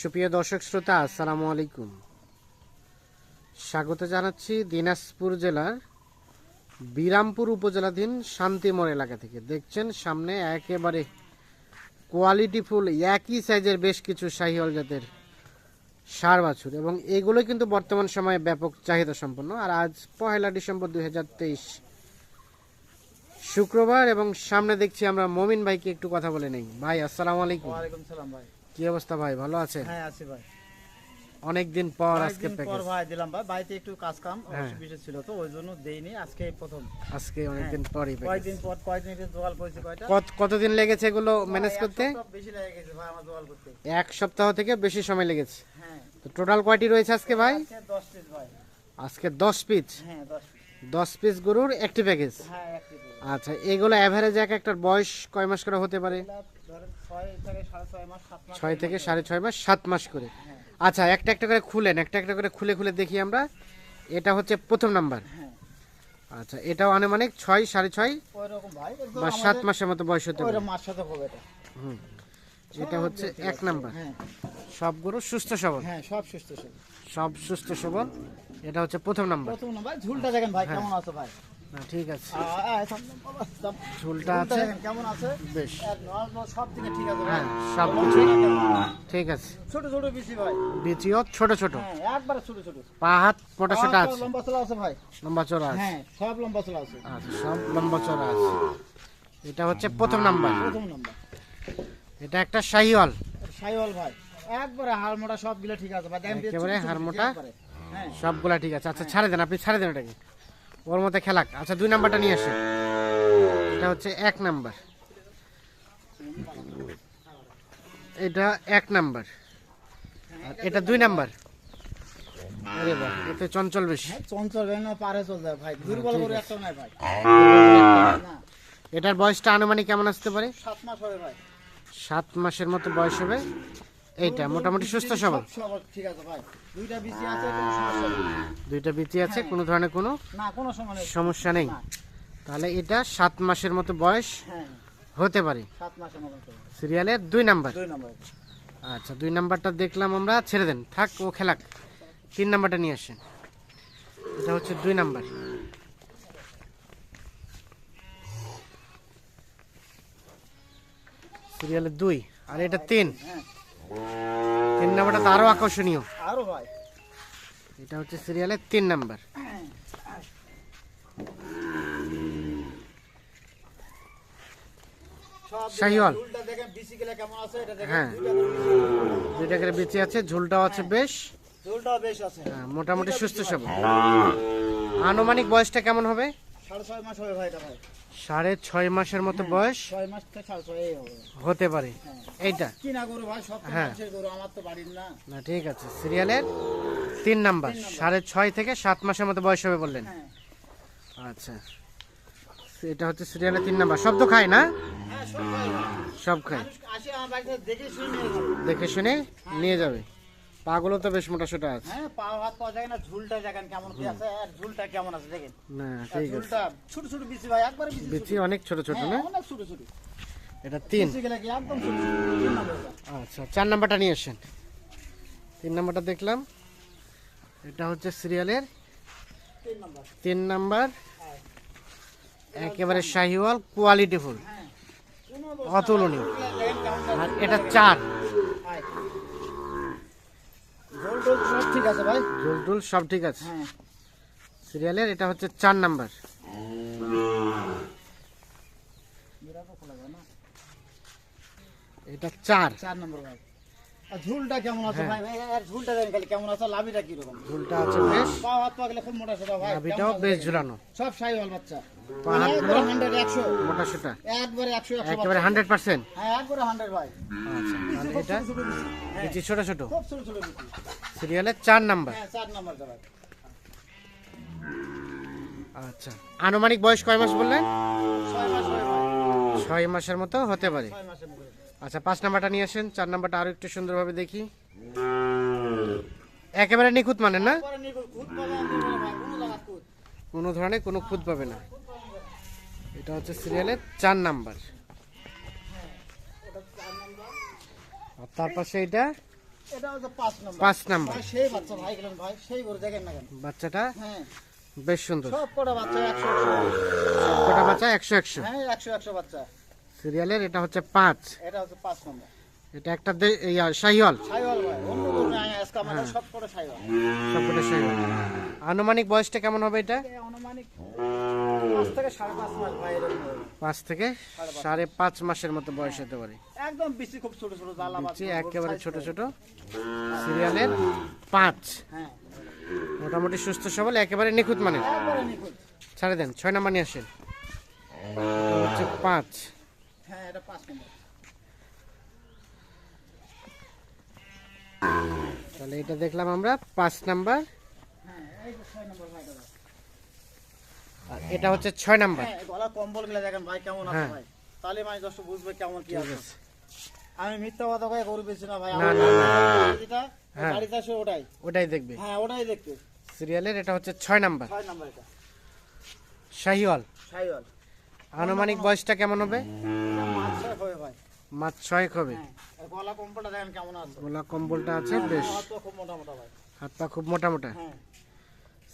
সুপ্রিয় দর্শক শ্রোতা, আসসালামু আলাইকুম। স্বাগত জানাচ্ছি দিনাজপুর জেলার বিরামপুর উপজেলাধীন শান্তিমোড় এলাকা থেকে। দেখছেন, সামনে একেবারে কোয়ালিটিফুল, একই সাইজের বেশ কিছু শাহিওয়াল জাতের সার বাছুর এবং এগুলো কিন্তু বর্তমান সময়ে ব্যাপক চাহিদা সম্পন্ন। আর আজ পহেলা ডিসেম্বর দুই হাজার তেইশ, শুক্রবার এবং সামনে দেখছি আমরা মমিন ভাইকে একটু কথা বলে নেই। ভাই, আসসালামু আলাইকুম। ভাই। কি অবস্থা ভাই? ভালো আছে হ্যাঁ আছি ভাই। অনেকদিন পর আজকে পর ভাই দিলাম ভাই। বাড়িতে একটু কাজ কাম হ্যাঁ। অসুবিধা ছিল তো ওই জন্য দেইনি। আজকে প্রথম। আজকে অনেকদিন পরই প্যাকেজ কয়েকদিন পর কয়েকদিন একটু করেছি কয়টা? কত কতদিন লেগেছে এগুলো ম্যানেজ করতে? সপ্তাহ বেশি লেগে গেছে ভাই আমার করতে। এক সপ্তাহ থেকে বেশি সময় লেগেছে। হ্যাঁ। তো টোটাল কয়টি রয়েছে আজকে ভাই? আজকে দশ পিস ভাই। আজকে দশ পিস হ্যাঁ দশ পিস দশ পিস গরুর একটি প্যাকেজ হ্যাঁ এক পিস আচ্ছা এগুলো অ্যাভারেজ এক একটার বয়স কয় মাস করে হতে পারে? ছয় থেকে সাড়ে ছয় মাস সাত মাস করে। হ্যাঁ। আচ্ছা একটা একটা করে খুলেন একটা একটা করে খুলে খুলে দেখি আমরা। এটা হচ্ছে প্রথম নাম্বার। হ্যাঁ। আচ্ছা এটাও আনুমানিক ছয় সাড়ে ছয় বা সাত মাসের মতো বয়স হতে হবে এটা। হুম। এটা হচ্ছে এক নাম্বার। হ্যাঁ। সব গরু সুস্থ সবল। হ্যাঁ সব সুস্থ সব সব সুস্থ সবল। এটা হচ্ছে প্রথম নাম্বার। প্রথম না ঝুলটা দেখেন ভাই। কেমন আছে ভাই? ঠিক আছে। ঝুলটা আছে। কেমন আছে? বেশ। সব দিকে ঠিক আছে হ্যাঁ সব কিছু ঠিক আছে। ছোট ছোট বেশি ভাই। বিচিও ছোট ছোট। হ্যাঁ একবারে ছোট ছোট। পা হাত মোটা সোটা আছে। লম্বা চলা আছে ভাই। লম্বা চড়া আছে। হ্যাঁ সব লম্বা চলা আছে। আচ্ছা সব লম্বা চড়া আছে। এটা হচ্ছে প্রথম নাম্বার। প্রথম নাম্বার। এটা একটা শাহিওয়াল। সাইওয়াল ভাই। একবারে হাড় মোটা সব গিলা ঠিক আছে ভাই। দেখেন একেবারে ছোট ছোট হাড় বেশি মোটা? একবারে। হ্যাঁ। সবগুলা ঠিক আছে। আচ্ছা ছাড়ে দেন আপনি ছাড়ে দেন ওটাকে ওর মধ্যে খেলাক আচ্ছা দুই নাম্বারটা নিয়ে আসে। এটা হচ্ছে এক নাম্বার। এটা এক নাম্বার। আর এটা দুই নাম্বার। আরে বাহ এতে চঞ্চল বেশি। হ্যাঁ, চঞ্চল ভেন পারে চল যায় ভাই। দুর্বল করে একটা নাই ভাই। এটার বয়সটা আনুমানিক কেমন আসতে পারে? সাত মাস হবে ভাই। সাত মাসের মতো বয়স হবে। এইটা মোটামুটি সুস্থ সবল। ঠিক আছে ভাই। দুইটা বিসি আছে কোনো সমস্যা নেই। দুইটা বিচি আছে কোনো ধরনের কোনো না কোনো সমস্যা নেই। তাহলে এটা সাত মাসের মতো বয়স হ্যাঁ। হতে পারে। সাত মাসের মতন সিরিয়ালের দুই নাম্বার। দুই নম্বর। আচ্ছা দুই নাম্বারটা দেখলাম আমরা ছেড়ে দেন থাক ও খেলাক। তিন নাম্বারটা নিয়ে আসেন। এটা হচ্ছে দুই নাম্বার। সিরিয়ালের দুই আর এটা তিন। হ্যাঁ। তিন নাম্বারটা তো আরও আকর্ষণীয়। আরও ভাই এটা হচ্ছে সিরিয়ালের তিন নাম্বার। সব শাহিওয়াল। ঝুলটা দেখেন বিসি গেলে কেমন আছে এটা দেখেন। হ্যাঁ। দুইটা করে বেঁচে আছে ঝুলটাও আছে বেশ। ঝুলটাও বেশ আছে। হ্যাঁ, মোটামুটি সুস্থ সবল। আনুমানিক বয়সটা কেমন হবে? সাড়ে ছয় মাসের মতো বয়স? এই হবে। হতে পারে। হ্যাঁ। এইটা? হ্যাঁ। না। ঠিক আছে। সিরিয়ালের তিন নাম্বার। সাড়ে ছয় থেকে সাত মাসের মতো বয়স হবে বললেন? হ্যাঁ। আচ্ছা। এটা হচ্ছে সিরিয়ালের তিন নাম্বার। সব তো খায় না? হ্যাঁ সব খায়। দেখে শুনে নিয়ে যাবে। পাগুলো তো বেশ মোটা সোটা আছে। হ্যাঁ পা হাত পাওয়া যায় না ঝুলটা দেখেন কেমন কি আছে আর ঝুলটা কেমন আছে দেখেন। না ঠিক আছে। ঝুলটা ছোট ছোট বিসি ভাই একবারে বিসি বিচি অনেক ছোট ছোট হ্যাঁ, না অনেক ছোট ছোট। এটা তিন। একদম ছোট। আচ্ছা চার নাম্বারটা নিয়ে আসেন। তিন নাম্বারটা দেখলাম। এটা হচ্ছে সিরিয়ালের তিন নাম্বার। হ্যাঁ। একেবারে শাহিওয়াল কোয়ালিটি ফুল হ্যাঁ। দোষ অতুলনীয়। আর এটা চার। টোল সব ঠিক আছে ভাই? ঝুল টুল সব ঠিক আছে। হ্যাঁ। সিরিয়ালের এটা হচ্ছে চার নাম্বার। এটা চার। চার নম্বর ভাই। আর ঝুলটা কেমন আছে হ্যাঁ। ভাই? ঝুলটা দেখেন খালি কেমন আছে লাভিটা কি রকম ঝুলটা আছে বেশ। পা হাত পা গেলে খুব মোটা সোটা ভাই। আছে বেশ ঝুলানো। সব সাইওয়াল বাচ্চা। হ্যাঁ আচ্ছা ছোট ছোট বিচি। হ্যাঁ। সিরিয়ালের চার নাম্বার। হ্যাঁ আচ্ছা আনুমানিক বয়স কয় মাস বললেন? ছয় মাসের মতো হতে পারে। আচ্ছা পাঁচ নাম্বারটা নিয়ে আসেন চার নাম্বারটা আরও একটু সুন্দরভাবে দেখি। একেবারে নিখুঁত মানেন না? কোনো ধরনের কোনো খুঁত পাবে না। এটা হচ্ছে সিরিয়ালের চার নাম্বার। আর তার পাশে এটা? পাঁচ নাম্বার। সেই বাচ্চা ভাই ভাই? সেই দেখেন না কেন? বাচ্চাটা? হ্যাঁ। বেশ সুন্দর। সব কটা বাচ্চা একশো একশো। হ্যাঁ একশো একশো বাচ্চা। সিরিয়ালের এটা হচ্ছে পাঁচ। এটা হচ্ছে পাঁচ নম্বর। এটা একটা শাহিওয়াল। সব সবকটা শাহিওয়াল। আনুমানিক বয়সটা কেমন হবে এটা? অনুমানিক পাঁচ থেকে সাড়ে পাঁচ মাসের মতো বয়স হতে পারে। একদম বেশি খুব ছোট ছোট একেবারে ছোট ছোট। সিরিয়ালের পাঁচ। হ্যাঁ। মোটামুটি সুস্থ সবল একেবারে নিখুঁত মানে ছাড়ে দেন ছয় নাম্বার নিয়ে আসেন। হচ্ছে পাঁচ। হ্যাঁ এটা পাঁচ নম্বর। তাহলে এটা দেখলাম আমরা পাঁচ নাম্বার। হ্যাঁ এই ছয় নম্বর। আর এটা হচ্ছে ছয় নাম্বার। হ্যাঁ গলা কম্বলগুলা দেখেন ভাই কেমন আছে হ্যাঁ। ভাই? তাহলে মানে দশ বুঝবে কেমন কি আছে। আমি মিথ্যা কথা কয়ে গরু বেশি না ভাই। না, না, হ্যাঁ। গাড়িতে আসে ওটাই। ওটাই দেখবে। হ্যাঁ ওটাই দেখতে সিরিয়ালের এটা হচ্ছে ছয় নাম্বার। ছয় নম্বর এটা। শাহিওয়াল। সাইওয়াল আনুমানিক বয়সটা কেমন হবে? মাছ ছয় হবে ভাই। মাছ ছয়েক হবে। হ্যাঁ গলা কম্বলটা দেখেন কেমন আছে। গোলা কম্বলটা আছে বেশ। হাত পা খুব মোটা মোটা ভাই। হাত পা খুব মোটা মোটা। হ্যাঁ।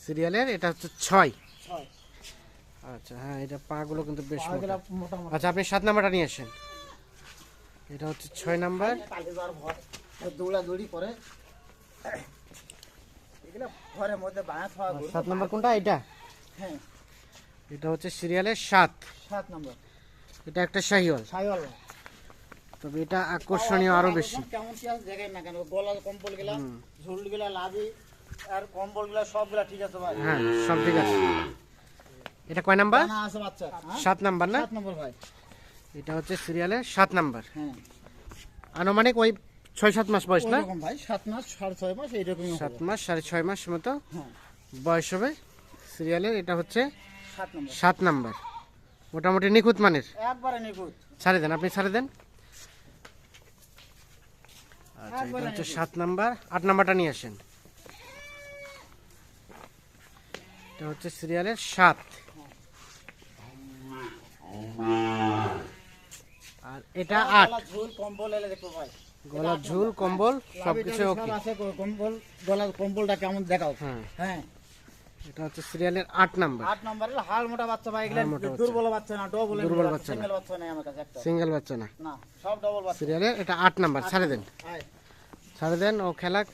সিরিয়ালের এটা হচ্ছে ছয়। ছয়। আচ্ছা হ্যাঁ এটা পা গুলো কিন্তু বেশ পাগুলা আচ্ছা আপনি সাত নাম্বারটা নিয়ে আসেন। এটা হচ্ছে ছয় নাম্বার। ভয় করে। সাত নাম্বার কোনটা? এটা? হ্যাঁ। এটা হচ্ছে সিরিয়ালের সাত। সাত নম্বর। এটা একটা শাহিওয়াল। তবে এটা আকর্ষণীয় আরও বেশি। কেমন কি আছে দেখেন না কেন গলা কম্বলগুলা ঝুলগুলা লাভি আর কম্বলগুলা সবগুলা ঠিক আছে ভাই। হ্যাঁ সব ঠিক আছে। এটা কয় নাম্বার? হ্যাঁ? সাত নাম্বার না? এটা হচ্ছে সিরিয়ালের সাত নাম্বার। হ্যাঁ। আনুমানিক ওই ছয় সাত মাস বয়স না? সাত মাস সাড়ে ছয় মাস এইরকমই সাত মাস সাড়ে ছয় মাস মতো হ্যাঁ। বয়স হবে সিরিয়ালের এটা হচ্ছে সাত নম্বর। নাম্বার। মোটামুটি নিখুঁত মানের? একবারে নিখুঁত। ছাড়ে দেন আপনি ছাড়ে দেন। আচ্ছা এটা হচ্ছে সাত নাম্বার। আট নাম্বারটা নিয়ে আসেন। এটা হচ্ছে সিরিয়ালের সাত। এটা আট। গলা ঝুল কম্বল এলে দেখো ভাই। গলার ঝুল কম্বল সবকিছু ওকে। আছে কম্বল গলার কম্বলটা কেমন দেখাও। হ্যাঁ। হ্যাঁ। এটা হচ্ছে সিরিয়ালের আট নাম্বার। আট নম্বরের হাল মোটা বাচ্চা ভাই এগুলা দুর্বল বাচ্চা না ডবল দুর্বল বাচ্চা না। সিঙ্গেল বাচ্চা নাই আমার কাছে একটা। সিঙ্গেল বাচ্চা না। না সব ডবল বাচ্চা। সিরিয়ালের এটা আট নাম্বার ছাড়ে দেন। ছাড়ে দেন ও খেলাক।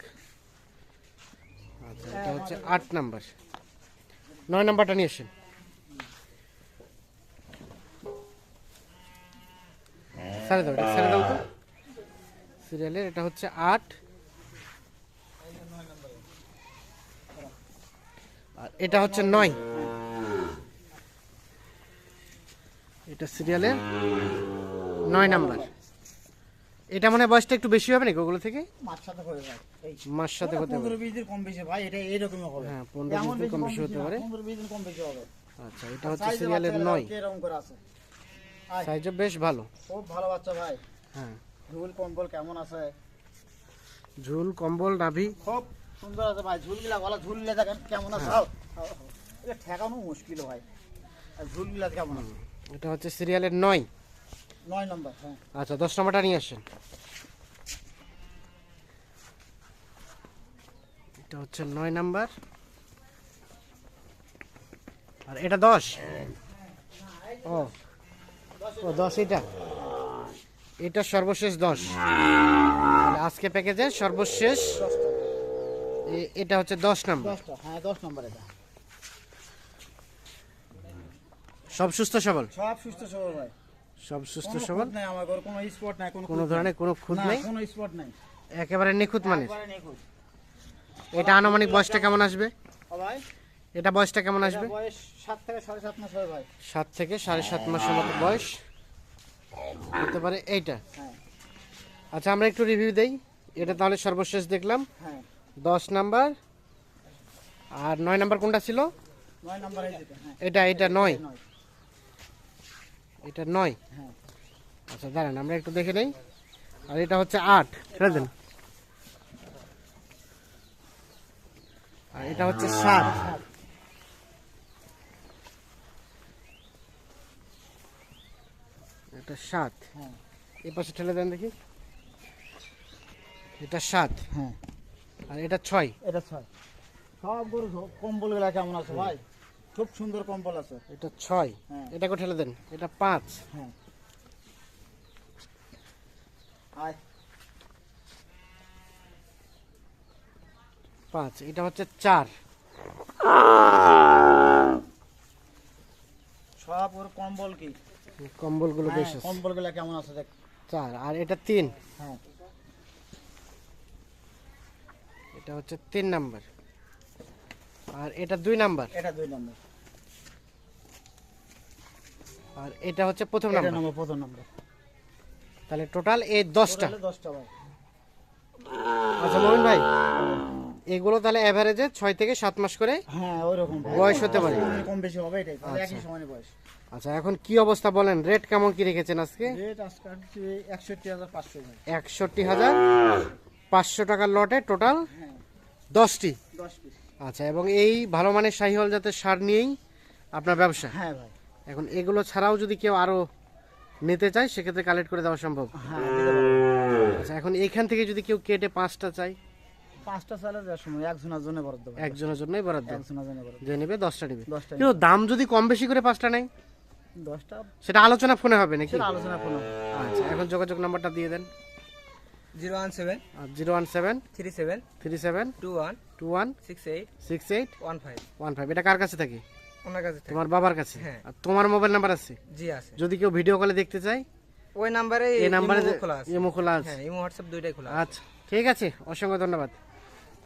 আচ্ছা এটা হচ্ছে আট নাম্বার। নয় নাম্বারটা নিয়ে এসেন ছেড়ে দাও এটা ছেড়ে দাও তো সিরিয়ালের এটা হচ্ছে আট। আর এটা হচ্ছে নয়। এটা সিরিয়ালের নয় নাম্বার। এটা মনে হয় বয়সটা একটু বেশি হবে নাকি ওগুলো থেকে? সাথে মাস সাথে হতে পারে। বিশ দিন কম বেশি ভাই এটা এইরকমই হবে। হ্যাঁ, দিন কম বেশি হতে পারে। পনেরো বিশ দিন কম বেশি হবে। আচ্ছা এটা হচ্ছে সিরিয়ালের নয়। করে আছে। আয়, সাইজও বেশ ভালো। খুব ভালো বাচ্চা ভাই। হ্যাঁ। ঝুল কম্বল কেমন আছে? ঝুল কম্বল নাভি। খুব সুন্দর আছে ভাই ঝুলগুলা গলা ঝুলগুলা দেখেন কেমন আছে। হাও। এটা ঠেকানো মুশকিল ভাই। ঝুলগুলা কেমন আছে? এটা হচ্ছে সিরিয়ালের নয়। নয় নম্বর হ্যাঁ। আচ্ছা দশ নম্বরটা নিয়ে আসেন। এটা হচ্ছে নয় নাম্বার। আর এটা দশ? ও। ও দশ এটা? এটা সর্বশেষ দশ। আজকে প্যাকেজে সর্বশেষ এটা হচ্ছে দশ নাম্বার। হ্যাঁ দশ নম্বর এটা। সব সুস্থ সবল? সব সুস্থ সবল ভাই। সব সুস্থ সবল? নাই আমার ঘর কোনো স্পট নাই কোনো কোনো ধরনের কোনো খুঁত নেই? কোনো স্পট নাই। একেবারে নিখুঁত মানে? নিখুঁত। এটা আনুমানিক বয়সটা কেমন আসবে? ভাই? এটা বয়সটা কেমন আসবে? বয়স সাত থেকে সাড়ে সাত মাস হয় ভাই। সাত থেকে সাড়ে সাত মাসের মতো বয়স। হতে পারে এইটা। হ্যাঁ। আচ্ছা আমরা একটু রিভিউ দেই। এটা তাহলে সর্বশেষ দেখলাম। হ্যাঁ। দশ নাম্বার। আর নয় নাম্বার কোনটা ছিল? হ্যাঁ। এটা এটা নয়। এটা নয়। আচ্ছা দাঁড়ান আমরা একটু দেখে নেই। আর এটা হচ্ছে আট ছেড়ে দেন আর এটা হচ্ছে সাত। এটা সাত। হ্যাঁ। এই পাশে ঠেলে দেন দেখি। এটা সাত হ্যাঁ। আর এটা ছয়। এটা ছয়। সব গরু কম্বলগুলা কেমন আছে ভাই? খুব সুন্দর কম্বল আছে। এটা ছয়। হ্যাঁ। এটাকে ঠেলে দেন। এটা পাঁচ। হ্যাঁ। আয়। পাঁচ। এটা হচ্ছে চার। সব ওর কম্বল কি? কম্বলগুলো বেশ আছে। কম্বলগুলা কেমন আছে দেখ। চার আর এটা তিন। হ্যাঁ। এটা হচ্ছে তিন নাম্বার। আর এটা দুই নাম্বার। এটা দুই নম্বর। আর এটা হচ্ছে প্রথম নাম্বার। নম্বর প্রথম নম্বর। তাহলে টোটাল এই দশটা। দশটা ভাই। আচ্ছা মোমিন ভাই এগুলো তাহলে অ্যাভারেজে ছয় থেকে সাত মাস করে হ্যাঁ ওই রকম বয়স হতে পারে। কম বেশি হবে এটাই একই সমানে বয়স। আচ্ছা এখন কি অবস্থা বলেন? রেট কেমন কি রেখেছেন আজকে? রেট আজকে একষট্টি হাজার পাঁচশো একষট্টি হাজার পাঁচশো টাকার লটে টোটাল হ্যাঁ। দশটি? আচ্ছা এবং এই ভালো মানের শাহিওয়াল জাতের সার নিয়েই আপনার ব্যবসা? হ্যাঁ ভাই। এখন এগুলো ছাড়াও যদি কেউ আরও নিতে চায় সেক্ষেত্রে কালেক্ট করে দেওয়া সম্ভব। হ্যাঁ আচ্ছা এখন এইখান থেকে যদি কেউ কেটে পাঁচটা চাই পাঁচটা সময় একজনের জন্য বরাদ্দ একজনের জন্যই বরাদ্দ। একজনের জন্য বরাদ্দ। যে নেবে দশটা নেবে। দশটা কিন্তু দাম যদি কম বেশি করে পাঁচটা নেই দশটা সেটা আলোচনা ফোনে হবে নাকি? আলোচনা কোনো আচ্ছা এখন যোগাযোগ নাম্বারটা দিয়ে দেন। Zero one seven zero one seven three seven three seven two one two one six eight six eight one five. One five. এটা কার কাছে থাকে? ওনার কাছে তোমার বাবার কাছে? হ্যাঁ। আর তোমার মোবাইল নাম্বার আছে? জি আছে। যদি কেউ ভিডিও কলে দেখতে চায়? ওই নাম্বারে এই নাম্বারে ইমো খোলা আছে। ইমো খোলা আছে। হ্যাঁ ইমো হোয়াটসঅ্যাপ দুইটাই খোলা আছে। আচ্ছা ঠিক আছে। অসংখ্য ধন্যবাদ।